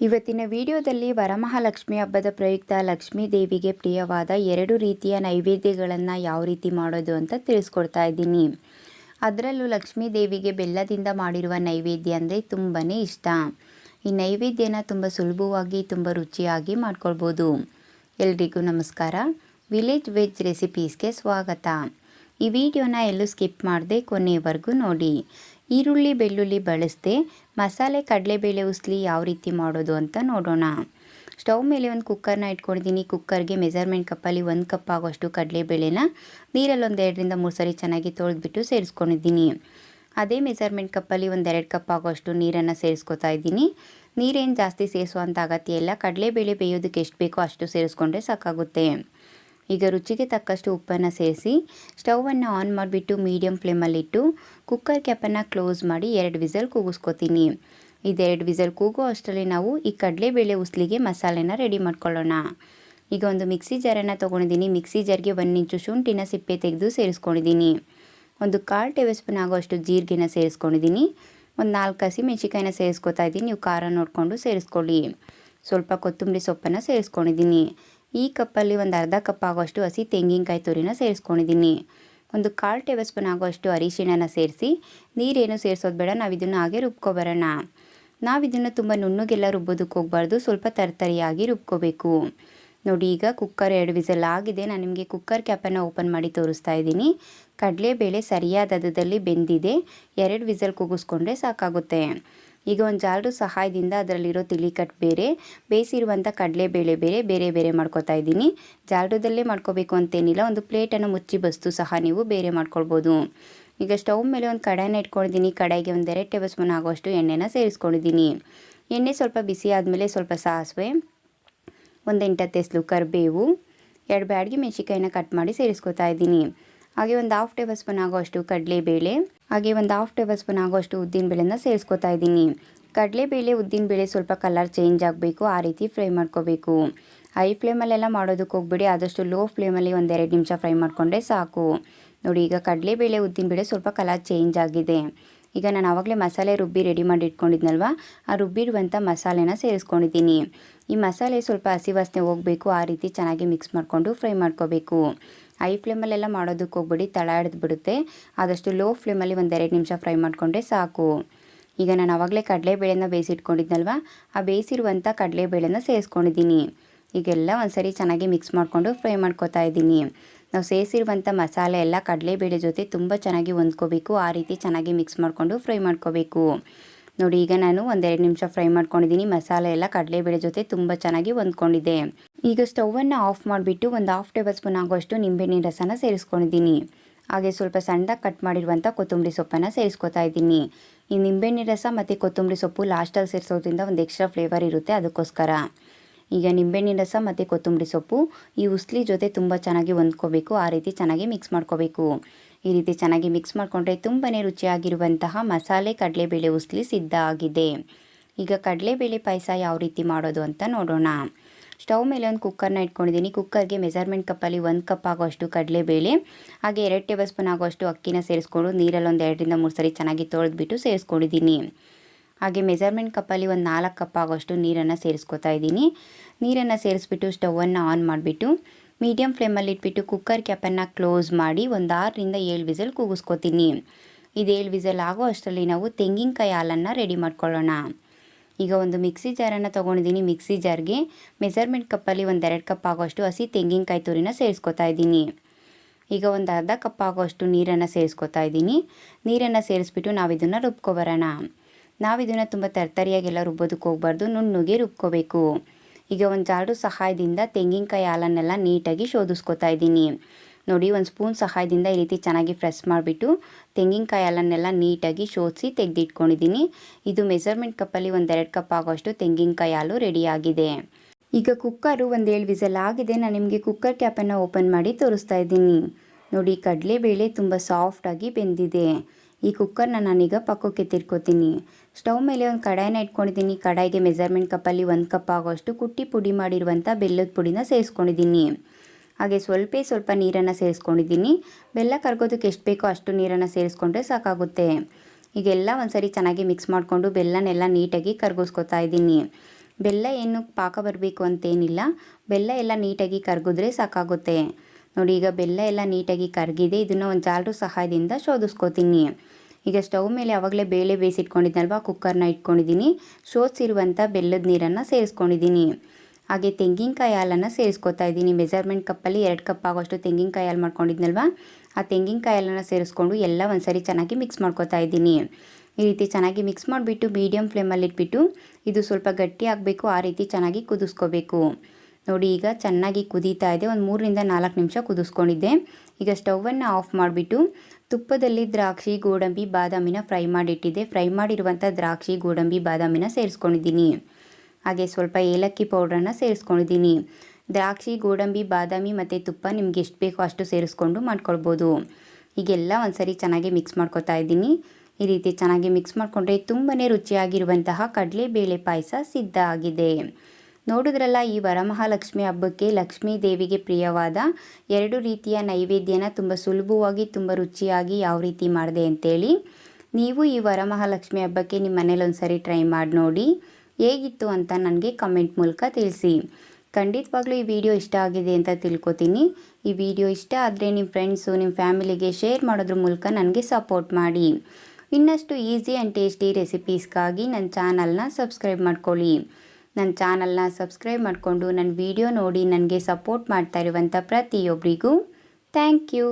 ಇವತ್ತಿನ ವಿಡಿಯೋದಲ್ಲಿ ವರಮಹಾಲಕ್ಷ್ಮಿ ಹಬ್ಬದ ಪ್ರಯುಕ್ತ ಲಕ್ಷ್ಮೀ ದೇವಿಗೆ ಪ್ರಿಯವಾದ ಎರಡು ರೀತಿಯ ನೈವೇದ್ಯಗಳನ್ನು ಯಾವ ರೀತಿ ಮಾಡೋದು ಅಂತ ತಿಳಿಸ್ಕೊಡ್ತಾ ಇದ್ದೀನಿ. ಅದರಲ್ಲೂ ಲಕ್ಷ್ಮೀ ದೇವಿಗೆ ಬೆಲ್ಲದಿಂದ ಮಾಡಿರುವ ನೈವೇದ್ಯ ಅಂದರೆ ತುಂಬಾ ಇಷ್ಟ. ಈ ನೈವೇದ್ಯನ ತುಂಬ ಸುಲಭವಾಗಿ, ತುಂಬ ರುಚಿಯಾಗಿ ಮಾಡ್ಕೊಳ್ಬೋದು. ಎಲ್ರಿಗೂ ನಮಸ್ಕಾರ. ವಿಲೇಜ್ ವೆಜ್ ರೆಸಿಪೀಸ್ಗೆ ಸ್ವಾಗತ. ಈ ವಿಡಿಯೋನ ಎಲ್ಲೂ ಸ್ಕಿಪ್ ಮಾಡದೆ ಕೊನೆಯವರೆಗೂ ನೋಡಿ. ಈರುಳ್ಳಿ, ಬೆಳ್ಳುಳ್ಳಿ ಬಳಸದೆ ಮಸಾಲೆ, ಕಡಲೆಬೇಳೆ ಉಸ್ಲಿ ಯಾವ ರೀತಿ ಮಾಡೋದು ಅಂತ ನೋಡೋಣ. ಸ್ಟವ್ ಮೇಲೆ ಒಂದು ಕುಕ್ಕರ್ನ ಇಟ್ಕೊಂಡಿದ್ದೀನಿ. ಕುಕ್ಕರ್ಗೆ ಮೆಜರ್ಮೆಂಟ್ ಕಪ್ಪಲ್ಲಿ ಒಂದು ಕಪ್ ಆಗೋಷ್ಟು ಕಡಲೆಬೇಳೆನ ನೀರಲ್ಲಿ ಒಂದು ಎರಡರಿಂದ ಮೂರು ಸರಿ ಚೆನ್ನಾಗಿ ತೊಳೆದ್ಬಿಟ್ಟು ಸೇರಿಸ್ಕೊಂಡಿದ್ದೀನಿ. ಅದೇ ಮೆಜರ್ಮೆಂಟ್ ಕಪ್ಪಲ್ಲಿ ಒಂದು ಎರಡು ಕಪ್ ಆಗೋಷ್ಟು ನೀರನ್ನು ಸೇರಿಸ್ಕೊತಾ ಇದ್ದೀನಿ. ನೀರೇನು ಜಾಸ್ತಿ ಸೇರಿಸುವಂಥ ಅಗತ್ಯ ಇಲ್ಲ. ಕಡಲೆಬೇಳೆ ಬೇಯೋದಕ್ಕೆ ಎಷ್ಟು ಬೇಕೋ ಅಷ್ಟು ಸೇರಿಸ್ಕೊಂಡ್ರೆ ಸಾಕಾಗುತ್ತೆ. ಈಗ ರುಚಿಗೆ ತಕ್ಕಷ್ಟು ಉಪ್ಪನ್ನು ಸೇರಿಸಿ ಸ್ಟವನ್ನು ಆನ್ ಮಾಡಿಬಿಟ್ಟು ಮೀಡಿಯಂ ಫ್ಲೇಮಲ್ಲಿಟ್ಟು ಕುಕ್ಕರ್ ಕ್ಯಾಪನ್ನು ಕ್ಲೋಸ್ ಮಾಡಿ ಎರಡು ವಿಸಲ್ ಕೂಗಿಸ್ಕೊತೀನಿ. ಇದೆರಡು ವಿಸಲ್ ಕೂಗೋ ಅಷ್ಟರಲ್ಲಿ ನಾವು ಈ ಕಡಲೆಬೇಳೆ ಉಸ್ಲಿಗೆ ಮಸಾಲೆನ ರೆಡಿ ಮಾಡ್ಕೊಳ್ಳೋಣ. ಈಗ ಒಂದು ಮಿಕ್ಸಿ ಜಾರನ್ನು ತೊಗೊಂಡಿದ್ದೀನಿ. ಮಿಕ್ಸಿ ಜಾರ್ಗೆ ಒಂದು ಇಂಚು ಶುಂಠಿನ ಸಿಪ್ಪೆ ತೆಗೆದು ಸೇರಿಸ್ಕೊಂಡಿದ್ದೀನಿ. ಒಂದು ಕಾಲು ಟೇಬಲ್ ಸ್ಪೂನ್ ಆಗೋಷ್ಟು ಜೀರಿಗೆನ ಸೇರಿಸ್ಕೊಂಡಿದ್ದೀನಿ. ಒಂದು ನಾಲ್ಕು ಹಸಿ ಮೆಣಸಿಕಾಯಿನ ಸೇರಿಸ್ಕೊತಾ ಇದ್ದೀನಿ. ನೀವು ಖಾರ ನೋಡಿಕೊಂಡು ಸೇರಿಸ್ಕೊಳ್ಳಿ. ಸ್ವಲ್ಪ ಕೊತ್ತಂಬರಿ ಸೊಪ್ಪನ್ನು ಸೇರಿಸ್ಕೊಂಡಿದ್ದೀನಿ. ಈ ಕಪ್ಪಲ್ಲಿ ಒಂದು ಅರ್ಧ ಕಪ್ ಆಗೋಷ್ಟು ಹಸಿ ತೆಂಗಿನಕಾಯಿ ತುರಿನ ಸೇರಿಸ್ಕೊಂಡಿದ್ದೀನಿ ಒಂದು ಕಾಲು ಟೇಬಲ್ ಸ್ಪೂನ್ ಆಗೋಷ್ಟು ಅರಿಶಿಣನ ಸೇರಿಸಿ ನೀರೇನು ಸೇರಿಸೋದು ಬೇಡ ನಾವು ಇದನ್ನು ಹಾಗೆ ರುಬ್ಕೊಬರೋಣ. ನಾವು ಇದನ್ನು ತುಂಬ ನುಣ್ಣಗೆಲ್ಲ ರುಬ್ಬೋದಕ್ಕೆ ಹೋಗಬಾರ್ದು, ಸ್ವಲ್ಪ ತರತರಿಯಾಗಿ ರುಬ್ಕೋಬೇಕು. ನೋಡಿ, ಈಗ ಕುಕ್ಕರ್ ಎರಡು ವಿಸಲ್ ಆಗಿದೆ. ನಾನು ನಿಮಗೆ ಕುಕ್ಕರ್ ಕ್ಯಾಪನ್ನು ಓಪನ್ ಮಾಡಿ ತೋರಿಸ್ತಾ ಇದ್ದೀನಿ. ಕಡಲೆಬೇಳೆ ಸರಿಯಾದ ಹದದಲ್ಲಿ ಬೆಂದಿದೆ. ಎರಡು ವಿಸಲ್ ಕೂಗಿಸ್ಕೊಂಡ್ರೆ ಸಾಕಾಗುತ್ತೆ. ಈಗ ಒಂದು ಜಾಲರು ಸಹಾಯದಿಂದ ಅದರಲ್ಲಿರೋ ತಿಳಿ ಬೇರೆ ಬೇಯಿಸಿರುವಂಥ ಕಡಲೆಬೇಳೆ ಬೇರೆ ಬೇರೆ ಬೇರೆ ಮಾಡ್ಕೊತಾ ಇದ್ದೀನಿ. ಜಾಲರದಲ್ಲೇ ಮಾಡ್ಕೋಬೇಕು ಅಂತೇನಿಲ್ಲ, ಒಂದು ಪ್ಲೇಟನ್ನು ಮುಚ್ಚಿ ಬಸ್ತು ಸಹ ನೀವು ಬೇರೆ ಮಾಡ್ಕೊಳ್ಬೋದು. ಈಗ ಸ್ಟವ್ ಮೇಲೆ ಒಂದು ಕಡಾಯಿನ ಇಟ್ಕೊಂಡಿದ್ದೀನಿ. ಕಡಾಯಿಗೆ ಒಂದು ಎರಡು ಟೇಬಲ್ ಸ್ಪೂನ್ ಆಗುವಷ್ಟು ಎಣ್ಣೆನ ಸೇರಿಸ್ಕೊಂಡಿದ್ದೀನಿ. ಎಣ್ಣೆ ಸ್ವಲ್ಪ ಬಿಸಿ ಆದಮೇಲೆ ಸ್ವಲ್ಪ ಸಾಸಿವೆ, ಒಂದು ಎಂಟತ್ತು ಎಸ್ಲು ಕರಿಬೇವು, ಎರಡು ಬ್ಯಾಡ್ಗೆ ಮೆಣಸಿಕಾಯಿನ ಕಟ್ ಮಾಡಿ ಸೇರಿಸ್ಕೊತಾ ಇದ್ದೀನಿ. ಹಾಗೆ ಒಂದು ಹಾಫ್ ಟೇಬಲ್ ಸ್ಪೂನ್ ಆಗೋಷ್ಟು ಕಡಲೆಬೇಳೆ, ಹಾಗೆ ಒಂದು ಹಾಫ್ ಟೇಬಲ್ ಸ್ಪೂನ್ ಆಗೋಷ್ಟು ಉದ್ದಿನಬೇಳೆನ ಸೇರಿಸ್ಕೊತಾ ಇದ್ದೀನಿ. ಕಡಲೆಬೇಳೆ, ಉದ್ದಿನಬೇಳೆ ಸ್ವಲ್ಪ ಕಲರ್ ಚೇಂಜ್ ಆಗಬೇಕು, ಆ ರೀತಿ ಫ್ರೈ ಮಾಡ್ಕೋಬೇಕು. ಹೈ ಫ್ಲೇಮಲ್ಲೆಲ್ಲ ಮಾಡೋದಕ್ಕೆ ಹೋಗ್ಬಿಡಿ, ಆದಷ್ಟು ಲೋ ಫ್ಲೇಮಲ್ಲಿ ಒಂದೆರಡು ನಿಮಿಷ ಫ್ರೈ ಮಾಡಿಕೊಂಡ್ರೆ ಸಾಕು. ನೋಡಿ, ಈಗ ಕಡಲೆಬೇಳೆ, ಉದ್ದಿನಬೇಳೆ ಸ್ವಲ್ಪ ಕಲರ್ ಚೇಂಜ್ ಆಗಿದೆ. ಈಗ ನಾನು ಆವಾಗಲೇ ಮಸಾಲೆ ರುಬ್ಬಿ ರೆಡಿ ಮಾಡಿ ಇಟ್ಕೊಂಡಿದ್ನಲ್ವ? ಆ ರುಬ್ಬಿರುವಂಥ ಮಸಾಲೆನ ಸೇರಿಸ್ಕೊಂಡಿದ್ದೀನಿ. ಈ ಮಸಾಲೆ ಸ್ವಲ್ಪ ಹಸಿ ವಾಸನೆ ಹೋಗಬೇಕು, ಆ ರೀತಿ ಚೆನ್ನಾಗಿ ಮಿಕ್ಸ್ ಮಾಡಿಕೊಂಡು ಫ್ರೈ ಮಾಡ್ಕೋಬೇಕು. ಹೈ ಫ್ಲೇಮಲ್ಲೆಲ್ಲ ಮಾಡೋದಕ್ಕೆ ಹೋಗ್ಬಿಡಿ ತಳ ಹಿಡಿದು ಬಿಡುತ್ತೆ. ಆದಷ್ಟು ಲೋ ಫ್ಲೇಮಲ್ಲಿ ಒಂದೆರಡು ನಿಮಿಷ ಫ್ರೈ ಮಾಡಿಕೊಂಡ್ರೆ ಸಾಕು. ಈಗ ನಾನು ಆವಾಗಲೇ ಕಡಲೆಬೇಳೆನ ಬೇಯಿಸಿಟ್ಕೊಂಡಿದ್ನಲ್ವ? ಆ ಬೇಯಿಸಿರುವಂಥ ಕಡಲೆಬೇಳೆನ ಸೇರಿಸ್ಕೊಂಡಿದ್ದೀನಿ. ಈಗೆಲ್ಲ ಒಂದ್ಸರಿ ಚೆನ್ನಾಗಿ ಮಿಕ್ಸ್ ಮಾಡಿಕೊಂಡು ಫ್ರೈ ಮಾಡ್ಕೊತಾ ಇದ್ದೀನಿ. ನಾವು ಸೇರಿಸಿರುವಂಥ ಮಸಾಲೆ ಎಲ್ಲ ಕಡಲೆಬೇಳೆ ಜೊತೆ ತುಂಬ ಚೆನ್ನಾಗಿ ಹೊಂದ್ಕೋಬೇಕು. ಆ ರೀತಿ ಚೆನ್ನಾಗಿ ಮಿಕ್ಸ್ ಮಾಡಿಕೊಂಡು ಫ್ರೈ ಮಾಡ್ಕೋಬೇಕು. ನೋಡಿ, ಈಗ ನಾನು ಒಂದೆರಡು ನಿಮಿಷ ಫ್ರೈ ಮಾಡ್ಕೊಂಡಿದ್ದೀನಿ. ಮಸಾಲೆ ಎಲ್ಲ ಕಡಲೆಬೇಳೆ ಜೊತೆ ತುಂಬ ಚೆನ್ನಾಗಿ ಹೊಂದ್ಕೊಂಡಿದೆ ಈಗ ಸ್ಟವನ್ನು ಆಫ್ ಮಾಡಿಬಿಟ್ಟು ಒಂದು ಹಾಫ್ ಟೇಬಲ್ ಸ್ಪೂನ್ ಆಗುವಷ್ಟು ನಿಂಬೆಹಣ್ಣಿನ ರಸನ ಸೇರಿಸ್ಕೊಂಡಿದ್ದೀನಿ. ಹಾಗೆ ಸ್ವಲ್ಪ ಸಣ್ಣದಾಗಿ ಕಟ್ ಮಾಡಿರುವಂಥ ಕೊತ್ತಂಬರಿ ಸೊಪ್ಪನ್ನು ಸೇರಿಸ್ಕೊತಾ ಇದ್ದೀನಿ. ಈ ನಿಂಬೆಹಣ್ಣಿನ ರಸ ಮತ್ತು ಕೊತ್ತಂಬರಿ ಸೊಪ್ಪು ಲಾಸ್ಟಲ್ಲಿ ಸೇರಿಸೋದ್ರಿಂದ ಒಂದು ಎಕ್ಸ್ಟ್ರಾ ಫ್ಲೇವರ್ ಇರುತ್ತೆ ಅದಕ್ಕೋಸ್ಕರ. ಈಗ ನಿಂಬೆಹಣ್ಣಿನ ರಸ ಮತ್ತು ಕೊತ್ತಂಬರಿ ಸೊಪ್ಪು ಈ ಉಸ್ಲಿ ಜೊತೆ ತುಂಬ ಚೆನ್ನಾಗಿ ಹೊಂದ್ಕೋಬೇಕು, ಆ ರೀತಿ ಚೆನ್ನಾಗಿ ಮಿಕ್ಸ್ ಮಾಡ್ಕೋಬೇಕು. ಈ ರೀತಿ ಚೆನ್ನಾಗಿ ಮಿಕ್ಸ್ ಮಾಡಿಕೊಂಡ್ರೆ ತುಂಬಾ ರುಚಿಯಾಗಿರುವಂತಹ ಮಸಾಲೆ ಕಡಲೆಬೇಳೆ ಉಸ್ಲಿ ಸಿದ್ಧ ಆಗಿದೆ. ಈಗ ಕಡಲೆಬೇಳೆ ಪಾಯಸ ಯಾವ ರೀತಿ ಮಾಡೋದು ಅಂತ ನೋಡೋಣ. ಸ್ಟವ್ ಮೇಲೆ ಒಂದು ಕುಕ್ಕರ್ನ ಇಟ್ಕೊಂಡಿದ್ದೀನಿ. ಕುಕ್ಕರ್ಗೆ ಮೆಜರ್ಮೆಂಟ್ ಕಪ್ಪಲ್ಲಿ ಒಂದು ಕಪ್ ಆಗೋಷ್ಟು ಕಡಲೆಬೇಳೆ, ಹಾಗೆ ಎರಡು ಟೇಬಲ್ ಸ್ಪೂನ್ ಆಗೋಷ್ಟು ಅಕ್ಕಿನ ಸೇರಿಸ್ಕೊಂಡು ನೀರಲ್ಲಿ ಒಂದು ಎರಡರಿಂದ ಮೂರು ಸರಿ ಚೆನ್ನಾಗಿ ತೊಳೆದ್ಬಿಟ್ಟು ಸೇರಿಸ್ಕೊಂಡಿದ್ದೀನಿ. ಹಾಗೆ ಮೆಜರ್ಮೆಂಟ್ ಕಪ್ಪಲ್ಲಿ ಒಂದು ನಾಲ್ಕು ಕಪ್ ಆಗೋಷ್ಟು ನೀರನ್ನು ಸೇರಿಸ್ಕೊತಾ ಇದ್ದೀನಿ. ನೀರನ್ನು ಸೇರಿಸ್ಬಿಟ್ಟು ಸ್ಟವನ್ನು ಆನ್ ಮಾಡಿಬಿಟ್ಟು ಮೀಡಿಯಮ್ ಫ್ಲೇಮಲ್ಲಿ ಇಟ್ಬಿಟ್ಟು ಕುಕ್ಕರ್ ಕ್ಯಾಪನ್ನು ಕ್ಲೋಸ್ ಮಾಡಿ ಒಂದು ಆರರಿಂದ ಏಳು ವಿಸಲ್ ಕೂಗಿಸ್ಕೊತೀನಿ. ಇದು ಏಳು ವಿಸಲ್ ಆಗೋ ಅಷ್ಟರಲ್ಲಿ ನಾವು ತೆಂಗಿನಕಾಯಿ ಹಾಲನ್ನು ರೆಡಿ ಮಾಡ್ಕೊಳ್ಳೋಣ. ಈಗ ಒಂದು ಮಿಕ್ಸಿ ಜಾರನ್ನು ತೊಗೊಂಡಿದ್ದೀನಿ. ಮಿಕ್ಸಿ ಜಾರ್ಗೆ ಮೆಸರ್ಮೆಂಟ್ ಕಪ್ಪಲ್ಲಿ ಒಂದೆರಡು ಕಪ್ ಆಗೋಷ್ಟು ಹಸಿ ತೆಂಗಿನಕಾಯಿ ತುರಿನ ಸೇರಿಸ್ಕೊತಾ ಇದ್ದೀನಿ. ಈಗ ಒಂದು ಅರ್ಧ ಕಪ್ ಆಗೋಷ್ಟು ನೀರನ್ನು ಸೇರಿಸ್ಕೊತಾ ಇದ್ದೀನಿ. ನೀರನ್ನು ಸೇರಿಸ್ಬಿಟ್ಟು ನಾವು ಇದನ್ನು ರುಬ್ಕೊಬರೋಣ ನಾವು ಇದನ್ನು ತುಂಬ ತರ್ತರಿಯಾಗೆಲ್ಲ ರುಬ್ಬೋದಕ್ಕೆ ಹೋಗ್ಬಾರ್ದು. ನುಣ್ಣಗೆ ರುಬ್ಕೋಬೇಕು. ಈಗ ಒಂದು ಜಾಡು ಸಹಾಯದಿಂದ ತೆಂಗಿನಕಾಯಿ ಹಾಲನ್ನೆಲ್ಲ ನೀಟಾಗಿ ಶೋಧಿಸ್ಕೊತಾ ಇದ್ದೀನಿ. ನೋಡಿ, ಒಂದು ಸ್ಪೂನ್ ಸಹಾಯದಿಂದ ಈ ರೀತಿ ಚೆನ್ನಾಗಿ ಫ್ರೆಶ್ ಮಾಡಿಬಿಟ್ಟು ತೆಂಗಿನಕಾಯಿ ಹಾಲನ್ನೆಲ್ಲ ನೀಟಾಗಿ ಶೋಧಿಸಿ ತೆಗೆದಿಟ್ಕೊಂಡಿದ್ದೀನಿ. ಇದು ಮೆಜರ್ಮೆಂಟ್ ಕಪ್ಪಲ್ಲಿ ಒಂದೆರಡು ಕಪ್ ಆಗೋಷ್ಟು ತೆಂಗಿನಕಾಯಿ ಹಾಲು ರೆಡಿಯಾಗಿದೆ ಈಗ ಕುಕ್ಕರು ಒಂದು ಏಳು ವಿಸಲ್ ಆಗಿದೆ. ನಾನು ನಿಮಗೆ ಕುಕ್ಕರ್ ಕ್ಯಾಪನ್ನು ಓಪನ್ ಮಾಡಿ ತೋರಿಸ್ತಾ ಇದ್ದೀನಿ. ನೋಡಿ, ಕಡಲೆಬೇಳೆ ತುಂಬ ಸಾಫ್ಟಾಗಿ ಬೆಂದಿದೆ. ಈ ಕುಕ್ಕರ್ನ ನಾನೀಗ ಪಕ್ಕಕ್ಕೆ ತಿರ್ಕೋತೀನಿ. ಸ್ಟವ್ ಮೇಲೆ ಒಂದು ಕಡಾಯನ್ನ ಇಟ್ಕೊಂಡಿದ್ದೀನಿ. ಕಡಾಯಿಗೆ ಮೆಜರ್ಮೆಂಟ್ ಕಪ್ಪಲ್ಲಿ ಒಂದು ಕಪ್ ಆಗೋಷ್ಟು ಕುಟ್ಟಿ ಪುಡಿ ಮಾಡಿರುವಂಥ ಬೆಲ್ಲದ ಪುಡಿನ ಸೇರಿಸ್ಕೊಂಡಿದ್ದೀನಿ. ಹಾಗೆ ಸ್ವಲ್ಪ ಸ್ವಲ್ಪ ನೀರನ್ನು ಸೇರಿಸ್ಕೊಂಡಿದ್ದೀನಿ. ಬೆಲ್ಲ ಕರ್ಗೋದಕ್ಕೆ ಎಷ್ಟು ಬೇಕೋ ಅಷ್ಟು ನೀರನ್ನು ಸೇರಿಸ್ಕೊಂಡ್ರೆ ಸಾಕಾಗುತ್ತೆ. ಈಗೆಲ್ಲ ಒಂದು ಸರಿ ಚೆನ್ನಾಗಿ ಮಿಕ್ಸ್ ಮಾಡಿಕೊಂಡು ಬೆಲ್ಲನೆಲ್ಲ ನೀಟಾಗಿ ಕರ್ಗಿಸ್ಕೊತಾ ಇದ್ದೀನಿ. ಬೆಲ್ಲ ಏನು ಪಾಕ ಬರಬೇಕು ಅಂತೇನಿಲ್ಲ. ಬೆಲ್ಲ ಎಲ್ಲ ನೀಟಾಗಿ ಕರಗಿದ್ರೆ ಸಾಕಾಗುತ್ತೆ. ನೋಡಿ, ಈಗ ಬೆಲ್ಲ ಎಲ್ಲ ನೀಟಾಗಿ ಕರಗಿದೆ. ಇದನ್ನು ಒಂದು ಜಾಲರು ಸಹಾಯದಿಂದ ಶೋಧಿಸ್ಕೋತೀನಿ. ಈಗ ಸ್ಟವ್ ಮೇಲೆ ಯಾವಾಗಲೇ ಬೇಳೆ ಬೇಯಿಸಿಟ್ಕೊಂಡಿದ್ನಲ್ವ ಕುಕ್ಕರ್ನ ಇಟ್ಕೊಂಡಿದ್ದೀನಿ ಶೋಧಿಸಿರುವಂಥ ಬೆಲ್ಲದ ನೀರನ್ನು ಸೇರಿಸ್ಕೊಂಡಿದ್ದೀನಿ ಹಾಗೆ ತೆಂಗಿನಕಾಯಿ ಹಾಲನ್ನು ಸೇರಿಸ್ಕೊತಾ ಇದ್ದೀನಿ. ಮೆಜರ್ಮೆಂಟ್ ಕಪ್ಪಲ್ಲಿ ಎರಡು ಕಪ್ ಆಗೋಷ್ಟು ತೆಂಗಿನಕಾಯಿ ಹಾಲು ಮಾಡ್ಕೊಂಡಿದ್ನಲ್ವ? ಆ ತೆಂಗಿನಕಾಯಿ ಹಾಲನ್ನು ಸೇರಿಸ್ಕೊಂಡು ಎಲ್ಲ ಒಂದ್ಸರಿ ಚೆನ್ನಾಗಿ ಮಿಕ್ಸ್ ಮಾಡ್ಕೊತಾ ಇದ್ದೀನಿ. ಈ ರೀತಿ ಚೆನ್ನಾಗಿ ಮಿಕ್ಸ್ ಮಾಡಿಬಿಟ್ಟು ಮೀಡಿಯಮ್ ಫ್ಲೇಮಲ್ಲಿ ಇಟ್ಬಿಟ್ಟು ಇದು ಸ್ವಲ್ಪ ಗಟ್ಟಿ ಆಗಬೇಕು, ಆ ರೀತಿ ಚೆನ್ನಾಗಿ ಕುದಿಸ್ಕೋಬೇಕು. ನೋಡಿ, ಈಗ ಚೆನ್ನಾಗಿ ಕುದೀತಾ ಇದೆ. ಒಂದು ಮೂರರಿಂದ ನಾಲ್ಕು ನಿಮಿಷ ಕುದಿಸ್ಕೊಂಡಿದ್ದೆ. ಈಗ ಸ್ಟವನ್ನು ಆಫ್ ಮಾಡಿಬಿಟ್ಟು ತುಪ್ಪದಲ್ಲಿ ದ್ರಾಕ್ಷಿ, ಗೋಡಂಬಿ, ಬಾದಾಮಿನ ಫ್ರೈ ಮಾಡಿಟ್ಟಿದ್ದೆ. ಫ್ರೈ ಮಾಡಿರುವಂಥ ದ್ರಾಕ್ಷಿ, ಗೋಡಂಬಿ, ಬಾದಾಮಿನ ಸೇರಿಸ್ಕೊಂಡಿದ್ದೀನಿ. ಹಾಗೆ ಸ್ವಲ್ಪ ಏಲಕ್ಕಿ ಪೌಡ್ರನ್ನು ಸೇರಿಸ್ಕೊಂಡಿದ್ದೀನಿ. ದ್ರಾಕ್ಷಿ, ಗೋಡಂಬಿ, ಬಾದಾಮಿ ಮತ್ತು ತುಪ್ಪ ನಿಮ್ಗೆ ಎಷ್ಟು ಬೇಕೋ ಅಷ್ಟು ಸೇರಿಸ್ಕೊಂಡು ಮಾಡ್ಕೊಳ್ಬೋದು. ಈಗೆಲ್ಲ ಒಂದ್ಸರಿ ಚೆನ್ನಾಗಿ ಮಿಕ್ಸ್ ಮಾಡ್ಕೊತಾ ಇದ್ದೀನಿ. ಈ ರೀತಿ ಚೆನ್ನಾಗಿ ಮಿಕ್ಸ್ ಮಾಡಿಕೊಂಡ್ರೆ ತುಂಬಾ ರುಚಿಯಾಗಿರುವಂತಹ ಕಡಲೆಬೇಳೆ ಪಾಯಸ ಸಿದ್ಧ ಆಗಿದೆ. ನೋಡಿದ್ರಲ್ಲ ಈ ವರಮಹಾಲಕ್ಷ್ಮಿ ಹಬ್ಬಕ್ಕೆ ಲಕ್ಷ್ಮೀ ದೇವಿಗೆ ಪ್ರಿಯವಾದ ಎರಡು ರೀತಿಯ ನೈವೇದ್ಯನ ತುಂಬ ಸುಲಭವಾಗಿ, ತುಂಬ ರುಚಿಯಾಗಿ ಯಾವ ರೀತಿ ಮಾಡಿದೆ ಅಂತೇಳಿ ನೀವು ಈ ವರಮಹಾಲಕ್ಷ್ಮಿ ಹಬ್ಬಕ್ಕೆ ನಿಮ್ಮ ಮನೇಲಿ ಒಂದು ಸರಿ ಟ್ರೈ ಮಾಡಿ ನೋಡಿ. ಹೇಗಿತ್ತು ಅಂತ ನನಗೆ ಕಮೆಂಟ್ ಮೂಲಕ ತಿಳಿಸಿ. ಖಂಡಿತವಾಗ್ಲೂ ಈ ವಿಡಿಯೋ ಇಷ್ಟ ಆಗಿದೆ ಅಂತ ತಿಳ್ಕೊತೀನಿ. ಈ ವಿಡಿಯೋ ಇಷ್ಟ ಆದರೆ ನಿಮ್ಮ ಫ್ರೆಂಡ್ಸು, ನಿಮ್ಮ ಫ್ಯಾಮಿಲಿಗೆ ಶೇರ್ ಮಾಡೋದ್ರ ಮೂಲಕ ನನಗೆ ಸಪೋರ್ಟ್ ಮಾಡಿ. ಇನ್ನಷ್ಟು ಈಸಿ ಆ್ಯಂಡ್ ಟೇಸ್ಟಿ ರೆಸಿಪೀಸ್ಗಾಗಿ ನನ್ನ ಚಾನಲ್ನ ಸಬ್ಸ್ಕ್ರೈಬ್ ಮಾಡ್ಕೊಳ್ಳಿ. ನನ್ನ ಚಾನಲ್ನ ಸಬ್ಸ್ಕ್ರೈಬ್ ಮಾಡಿಕೊಂಡು ನನ್ನ ವಿಡಿಯೋ ನೋಡಿ ನನಗೆ ಸಪೋರ್ಟ್ ಮಾಡ್ತಾ ಇರುವಂಥ ಪ್ರತಿಯೊಬ್ಬರಿಗೂ ಥ್ಯಾಂಕ್ ಯು